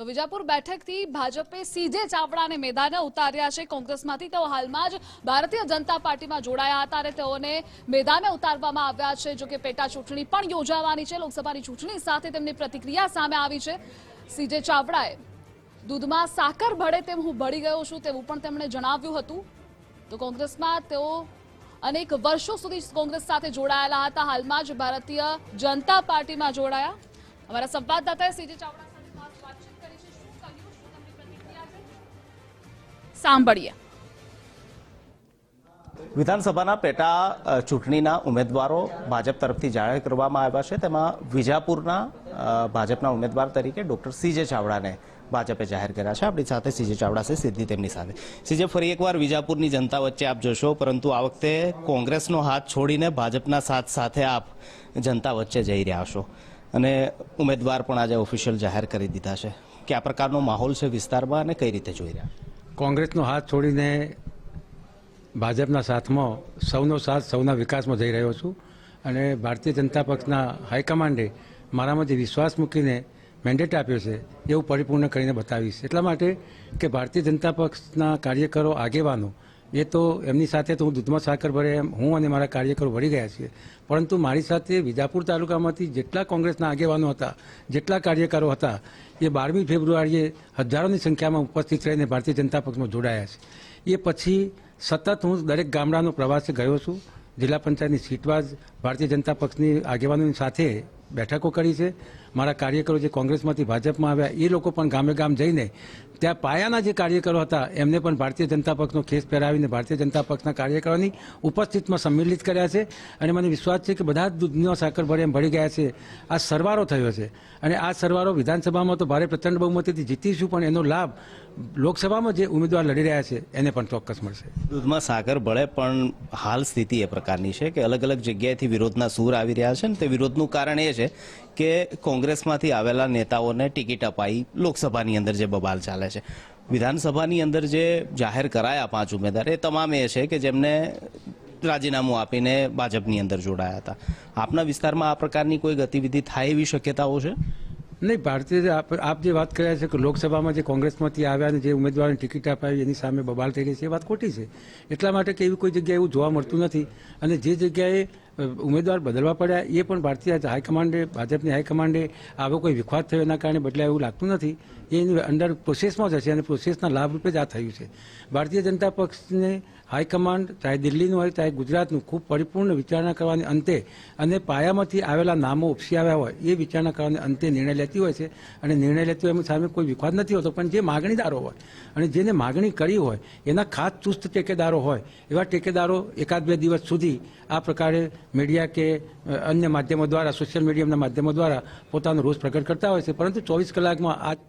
તો વિજાપુર બેઠકથી ભાજપે સીજે ચાવડાને મેદાને ઉતાર્યા છે. કોંગ્રેસમાંથી તેઓ હાલમાં જ ભારતીય જનતા પાર્ટીમાં જોડાયા હતા અને તેઓને મેદાને ઉતારવામાં આવ્યા છે. જો કે પેટા ચૂંટણી પણ યોજાવાની છે. લોકસભાની ચૂંટણી સાથે તેમની પ્રતિક્રિયા સામે આવી છે. સીજે ચાવડાએ દૂધમાં સાકર ભળે તેમ હું ભળી ગયો છું તેવું પણ તેમણે જણાવ્યું હતું. તો કોંગ્રેસમાં તેઓ અનેક વર્ષો સુધી કોંગ્રેસ સાથે જોડાયેલા હતા. હાલમાં જ ભારતીય જનતા પાર્ટીમાં જોડાયા. અમારા સંવાદદાતાએ સીજે ચાવડા સાંભળીએ. વિધાનસભાના પેટા ચૂંટણીના ઉમેદવારો ભાજપ તરફથી જાહેર કરવામાં આવ્યા છે. તેમાં વિજાપુરના ભાજપના ઉમેદવાર તરીકે ડોક્ટર સીજે ચાવડાને ભાજપે જાહેર કર્યા છે. આપણી સાથે સીજે ચાવડા છે સીધી તેમની સાથે. સીજે, ફરી એકવાર વિજાપુરની જનતા વચ્ચે આપ જોશો, પરંતુ આ વખતે કોંગ્રેસનો હાથ છોડીને ભાજપના સાથ સાથે આપ જનતા વચ્ચે જઈ રહ્યા છો. અને ઉમેદવાર પણ આજે ઓફિશિયલ જાહેર કરી દીધા છે. કયા પ્રકારનો માહોલ છે વિસ્તારમાં અને કઈ રીતે જોઈ રહ્યા કોંગ્રેસનો હાથ છોડીને ભાજપના સાથમાં સૌનો સાથ સૌના વિકાસમાં જઈ રહ્યો છું અને ભારતીય જનતા પક્ષના હાઈકમાન્ડે મારામાં જે વિશ્વાસ મૂકીને મેન્ડેટ આપ્યો છે એવું પરિપૂર્ણ કરીને બતાવીશ. એટલા માટે કે ભારતીય જનતા પક્ષના કાર્યકરો આગેવાનો એ તો એમની સાથે તો હું દૂધમાં સાકર ભરે એમ હું અને મારા કાર્યકરો વળી ગયા છીએ. પરંતુ મારી સાથે વિજાપુર તાલુકામાંથી જેટલા કોંગ્રેસના આગેવાનો હતા, જેટલા કાર્યકરો હતા, એ બારમી ફેબ્રુઆરીએ હજારોની સંખ્યામાં ઉપસ્થિત રહીને ભારતીય જનતા પક્ષમાં જોડાયા છે. એ પછી સતત હું દરેક ગામડાનો પ્રવાસે ગયો છું. જિલ્લા પંચાયતની સીટવાજ ભારતીય જનતા પક્ષની આગેવાનોની સાથે બેઠકો કરી છે. મારા કાર્યકરો જે કોંગ્રેસમાંથી ભાજપમાં આવ્યા, એ લોકો પણ ગામે ગામ જઈને ત્યાં પાયાના જે કાર્યકરો હતા, એમને પણ ભારતીય જનતા પક્ષનો ખેસ પહેરાવીને ભારતીય જનતા પક્ષના કાર્યકરોની ઉપસ્થિતમાં સંમિલિત કર્યા છે. અને મને વિશ્વાસ છે કે બધા જ દૂધનો સાકર ભરે એમ ભળી ગયા છે. આ સરવારો થયો છે. અને આ સરવારો વિધાનસભામાં તો ભારે પ્રચંડ બહુમતીથી જીતીશું, પણ એનો લાભ લોકસભામાં જે ઉમેદવાર લડી રહ્યા છે, એને પણ ચોક્કસ મળશે. દૂધમાં સાકર ભળે, પણ હાલ સ્થિતિ એ પ્રકારની છે કે અલગ અલગ જગ્યાએથી વિરોધના સૂર આવી રહ્યા છે ને તે વિરોધનું કારણ એ છે કે કોંગ્રેસમાંથી આવેલા નેતાઓને ટિકિટ અપાઈ લોકસભાની અંદર જે બબાલ ચાલે છે. વિધાનસભાની અંદર જે જાહેર કરાયા પાંચ ઉમેદવાર, એ તમામ એ છે કે જેમને રાજીનામું આપીને ભાજપની અંદર જોડાયા હતા. આપના વિસ્તારમાં આ પ્રકારની કોઈ ગતિવિધિ થાય એવી શક્યતાઓ છે? નહીં, ભારતીય આપ જે વાત કર્યા છે કે લોકસભામાં જે કોંગ્રેસમાંથી આવ્યા અને જે ઉમેદવારોને ટિકિટ અપાવી એની સામે બબાલ થઈ ગઈ છે, એ વાત ખોટી છે. એટલા માટે કે એવી કોઈ જગ્યાએ એવું જોવા મળતું નથી. અને જે જગ્યાએ ઉમેદવાર બદલવા પડ્યા, એ પણ ભારતીય હાઈકમાન્ડે, ભાજપની હાઈકમાન્ડે આવો કોઈ વિખવાદ થયો એના કારણે બદલાય એવું લાગતું નથી. એ એની અંડર પ્રોસેસમાં જ હશે અને પ્રોસેસના લાભરૂપે જ આ થયું છે. ભારતીય જનતા પક્ષને હાઈકમાન્ડ, ચાહે દિલ્હીનું હોય, ચાહે ગુજરાતનું, ખૂબ પરિપૂર્ણ વિચારણા કરવાની અંતે અને પાયામાંથી આવેલા નામો ઉપસી આવ્યા હોય, એ વિચારણા કરવાની અંતે નિર્ણય લેતી હોય છે. અને નિર્ણય લેતી હોય એમ સામે કોઈ વિખવાદ નથી હોતો, પણ જે માગણીદારો હોય અને જેને માગણી કરી હોય, એના ખાસ ચુસ્ત ટેકેદારો હોય, એવા ટેકેદારો એકાદ બે દિવસ સુધી આ પ્રકારે મીડિયા કે અન્ય માધ્યમો દ્વારા, સોશિયલ મીડિયાના માધ્યમો દ્વારા પોતાનો રોષ પ્રગટ કરતા હોય છે. પરંતુ ચોવીસ કલાકમાં આ